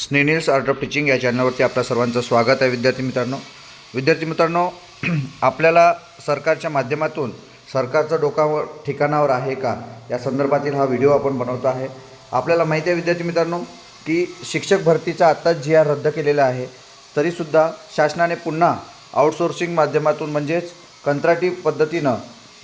स्नेनिल्स art of teaching या चॅनलवरती आपल्या सर्वांचं स्वागत आहे विद्यार्थी मित्रांनो. विद्यार्थी मित्रांनो आपल्याला सरकारच्या माध्यमातून सरकारचं डोकावर ठिकाणावर आहे का? या संदर्भातील हा व्हिडिओ आपण बनवतो आहे. आपल्याला माहिती आहे विद्यार्थी मित्रांनो की शिक्षक भरतीचा आत्ताच जी आर रद्द केलेला आहे. तरीसुद्धा शासनाने पुन्हा आउटसोर्सिंग माध्यमातून म्हणजेच कंत्राटी पद्धतीनं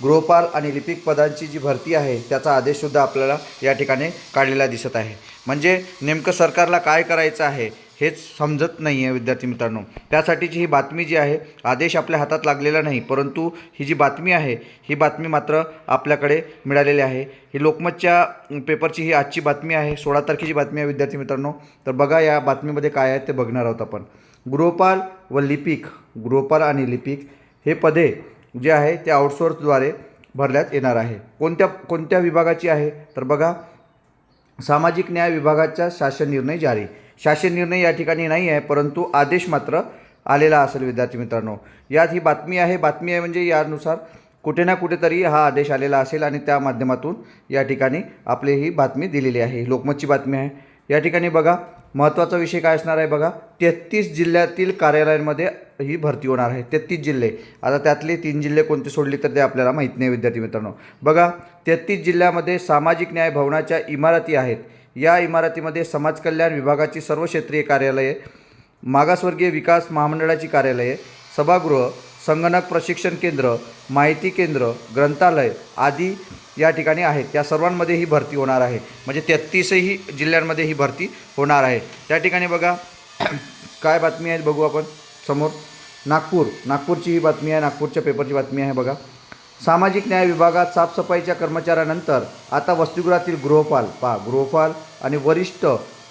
गृहपाल आणि लिपिक पदांची जी भरती आहे त्याचा आदेशसुद्धा आपल्याला या ठिकाणी काढलेला दिसत आहे. म्हणजे नेमकं सरकारला काय करायचं आहे हेच समजत नाही आहे विद्यार्थी मित्रांनो. त्यासाठीची ही बातमी जी आहे आदेश आपल्या हातात लागलेला नाही परंतु ही जी बातमी आहे ही बातमी मात्र आपल्याकडे मिळालेली आहे. ही लोकमतच्या पेपरची ही आजची बातमी आहे सोळा तारखेची बातमी आहे विद्यार्थी मित्रांनो. तर बघा या बातमीमध्ये काय आहे ते बघणार आहोत आपण. गृहपाल व लिपिक गृहपाल आणि लिपिक हे पदे जे आहे ते आउटसोर्सद्वारे भरण्यात येणार आहे. कोणत्या कोणत्या विभागाची आहे? तर बघा सामाजिक न्याय विभागाचा शासन निर्णय जारी. शासन निर्णय या ठिकाणी नाही आहे परंतु आदेश मात्र आलेला असेल विद्यार्थी मित्रांनो. यात ही बातमी आहे. बातमी आहे म्हणजे यानुसार कुठे ना कुठेतरी हा आदेश आलेला असेल आणि त्या माध्यमातून या ठिकाणी आपली ही बातमी दिलेली आहे. लोकमतची बातमी आहे. या ठिकाणी बघा महत्त्वाचा विषय काय असणार आहे बघा? तेहतीस जिल्ह्यातील कार्यालयांमध्ये ही भरती होणार आहे. तेहतीस जिल्हे. आता त्यातले तीन जिल्हे कोणते सोडले तर ते आपल्याला माहीत नाही विद्यार्थी मित्रांनो. बघा तेहतीस जिल्ह्यामध्ये सामाजिक न्याय भवनाच्या इमारती आहेत. या इमारतीमध्ये समाज कल्याण विभागाची सर्व क्षेत्रीय कार्यालये मागासवर्गीय विकास महामंडळाची कार्यालये सभागृह संगणक प्रशिक्षण केंद्र माहिती केंद्र ग्रंथालय आदी या ठिकाणी आहेत. त्या सर्वांमध्ये ही भरती होणार आहे. म्हणजे तेहतीसही जिल्ह्यांमध्ये ही भरती होणार आहे. त्या ठिकाणी बघा काय बातमी आहे बघू आपण समोर. नागपूर नागपूरची ही बातमी आहे नागपूरच्या पेपरची बातमी आहे बघा. सामाजिक न्याय विभागात साफसफाईच्या कर्मचाऱ्यानंतर आता वसतिगृहातील गृहपाल पा गृहपाल आणि वरिष्ठ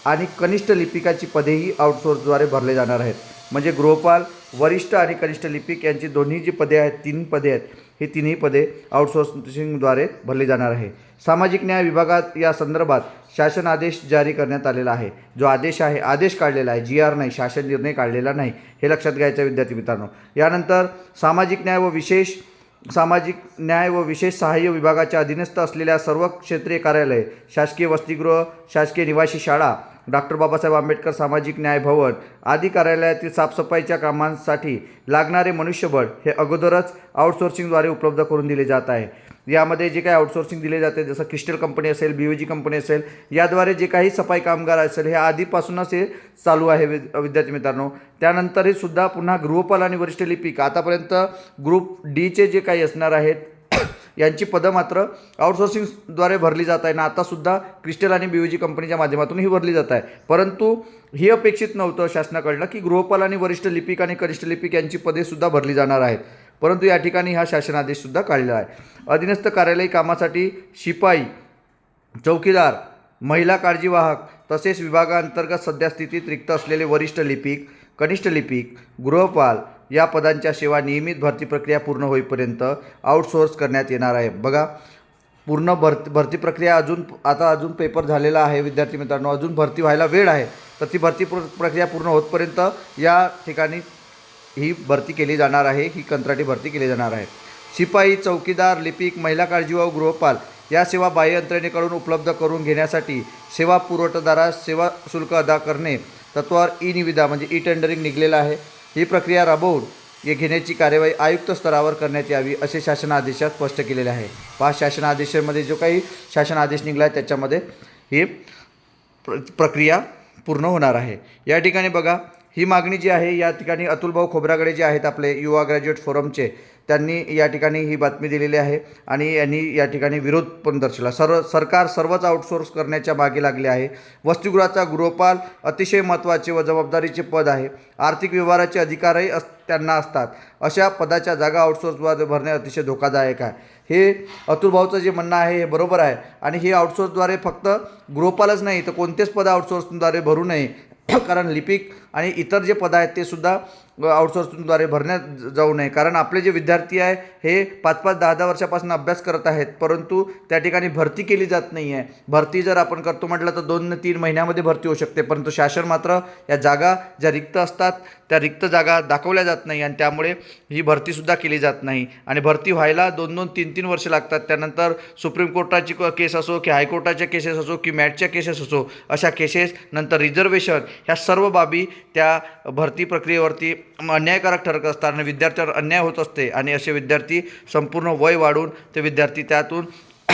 आणि कनिष्ठ लिपिकाची पदेही आउटसोर्सद्वारे भरले जाणार आहेत. म्हणजे गृहपाल वरिष्ठ आणि कनिष्ठ लिपिक यांची दोन्ही जी पदे आहेत तीन पदे आहेत ही तिन्ही पदे आउटसोर्सिंगद्वारे भरली जाणार आहे. सामाजिक न्याय विभागात या संदर्भात शासन आदेश जारी करण्यात आलेला आहे. जो आदेश आहे आदेश काढलेला आहे. जी आर नाही शासन निर्णय काढलेला नाही हे लक्षात घ्यायचं विद्यार्थी मित्रांनो. यानंतर सामाजिक न्याय व विशेष सामाजिक न्याय व विशेष सहाय्य विभागाच्या अधीनस्थ असलेल्या सर्व क्षेत्रीय कार्यालय शासकीय वसतिगृह शासकीय निवासी शाळा डॉक्टर बाबासाहेब आंबेडकर सामाजिक न्याय भवन आदी कार्यालयातील साफसफाईच्या कामांसाठी लागणारे मनुष्यबळ हे अगोदरच आउटसोर्सिंगद्वारे उपलब्ध करून दिले जात आहे. यामध्ये जे काही आउटसोर्सिंग दिले जाते जसं क्रिस्टल कंपनी असेल बी जी कंपनी असेल याद्वारे जे काही सफाई कामगार असेल हे आधीपासूनच हे चालू आहे विद विद्यार्थी मित्रांनो. त्यानंतरही सुद्धा पुन्हा गृहपाल आणि वरिष्ठ लिपिक आतापर्यंत ग्रुप डीचे जे काही असणार आहेत यांची पदं मात्र आउटसोर्सिंगद्वारे भरली जात आहे. ना आतासुद्धा क्रिस्टल आणि बी जी कंपनीच्या माध्यमातून ही भरली जात आहे. परंतु ही अपेक्षित नव्हतं शासनाकडनं की गृहपाल आणि वरिष्ठ लिपिक आणि कनिष्ठ लिपिक यांची पदेसुद्धा भरली जाणार आहेत. परंतु या ठिकाणी हा शासनादेशसुद्धा काढलेला आहे. अधीनस्थ कार्यालयी कामासाठी शिपाई चौकीदार महिला काळजीवाहक तसेच विभागांतर्गत सध्या स्थितीत रिक्त असलेले वरिष्ठ लिपिक कनिष्ठ लिपिक गृहपाल या पदांच्या सेवा नियमित भरती प्रक्रिया पूर्ण होईपर्यंत आउटसोर्स करण्यात येणार आहे. बघा पूर्ण भरती भरती प्रक्रिया अजून आता अजून पेपर झालेला आहे विद्यार्थी मित्रांनो. अजून भरती व्हायला वेळ आहे. तर ती भरती प्र प्रक्रिया पूर्ण होतपर्यंत या ठिकाणी ही भरती केली जाणार आहे. ही कंत्राटी भरती केली जाणार आहे. शिपाई चौकीदार लिपिक महिला काळजी व गृहपाल या सेवा बाह्य यंत्रणेकडून उपलब्ध करून घेण्यासाठी सेवा पुरवठादारास सेवा शुल्क अदा करणे तत्वावर ई निविदा म्हणजे ई टेंडरिंग निघलेलं आहे. ही प्रक्रिया राबवून हे घेण्याची कार्यवाही आयुक्त स्तरावर करण्यात यावी असे शासन आदेशात स्पष्ट केलेले आहे. पाच शासन आदेशामध्ये जो काही शासन आदेश निघाला आहे त्याच्यामध्ये ही प्र प्रक्रिया पूर्ण होणार आहे. या ठिकाणी बघा ही मागणी जी आहे या ठिकाणी अतुलभाऊ खोबरागडे जे आहेत आपले युवा ग्रॅज्युएट फोरमचे त्यांनी या ठिकाणी ही बातमी दिलेली आहे आणि यांनी या ठिकाणी विरोध पण दर्शवला. सर्व सरकार सर्वच आउटसोर्स करण्याच्या मागे लागले आहे. वसतिगृहाचा गृहपाल अतिशय महत्त्वाचे व जबाबदारीचे पद आहे. आर्थिक व्यवहाराचे अधिकारही अस त्यांना असतात. अशा पदाच्या जागा आउटसोर्सद्वारे भरणे अतिशय धोकादायक आहे. हे अतुलभाऊचं जे म्हणणं आहे हे बरोबर आहे. आणि हे आउटसोर्सद्वारे फक्त गृहपालच नाही तर कोणतेच पद आउटसोर्सद्वारे भरू नये. कारण लिपिक आणि इतर जे पद आहेत ते सुद्धा आउटसोर्सिंगद्वारे भरण्यात जाऊ नये. कारण आपले जे विद्यार्थी आहे हे पाच पाच दहा दहा वर्षापासून अभ्यास करत आहेत. परंतु त्या ठिकाणी भरती केली जात नाही आहे भरती जर आपण करतो म्हटलं तर दोन तीन महिन्यामध्ये भरती होऊ शकते. परंतु शासन मात्र या जागा ज्या रिक्त असतात त्या रिक्त जागा दाखवल्या जात नाही आणि त्यामुळे ही भरतीसुद्धा केली जात नाही. आणि भरती व्हायला दोन दोन तीन तीन वर्ष लागतात. त्यानंतर सुप्रीम कोर्टाची क- केस असो की हायकोर्टाच्या केसेस असो की मॅटच्या केसेस असो अशा केसेस नंतर रिझर्वेशन ह्या सर्व बाबी त्या भरती प्रक्रियेवरती अन्यायकारक ठरत असतात आणि विद्यार्थ्यांवर अन्याय होत असते आणि असे विद्यार्थी संपूर्ण वय वाढून ते विद्यार्थी त्यातून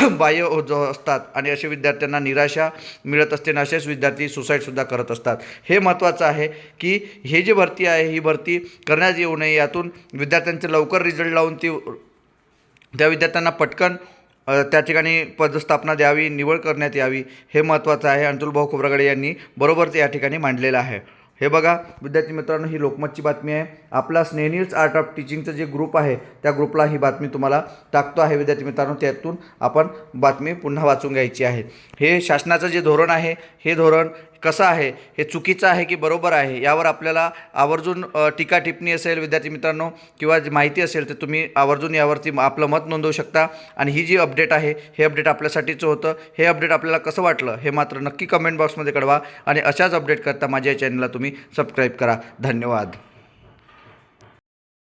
बाह्य होत जो असतात आणि असे विद्यार्थ्यांना निराशा मिळत असते आणि असेच विद्यार्थी सुसाईडसुद्धा करत असतात. हे महत्त्वाचं आहे की हे जी भरती आहे ही भरती करण्यात येऊ नये. यातून विद्यार्थ्यांचे लवकर रिझल्ट लावून ती त्या विद्यार्थ्यांना पटकन त्या ठिकाणी पदस्थापना द्यावी निवड करण्यात यावी. हे महत्त्वाचं आहे. अंतुलभाऊ खोब्रागडे यांनी बरोबर ते या ठिकाणी मांडलेलं आहे. हे बघा विद्यार्थी मित्रांनो ही लोकमतची बातमी आहे. आपला स्नेनील्स आर्ट ऑफ टीचिंगचं जे ग्रुप आहे त्या ग्रुपला ही बातमी तुम्हाला टाकतो आहे विद्यार्थी मित्रांनो. त्यातून आपण बातमी पुन्हा वाचून घ्यायची आहे. हे शासनाचं जे धोरण आहे हे धोरण कसं आहे हे चुकीचं आहे की बरोबर आहे यावर आपल्याला आवर्जून टीका टिप्पणी असेल विद्यार्थी मित्रांनो किंवा जी माहिती असेल तर तुम्ही आवर्जून यावरती आपलं मत नोंदवू शकता. आणि ही जी अपडेट आहे हे अपडेट आपल्यासाठीचं होतं. हे अपडेट आपल्याला कसं वाटलं हे मात्र नक्की कमेंट बॉक्समध्ये कळवा. आणि अशाच अपडेट करता माझ्या चॅनलला तुम्ही सबस्क्राईब करा. धन्यवाद.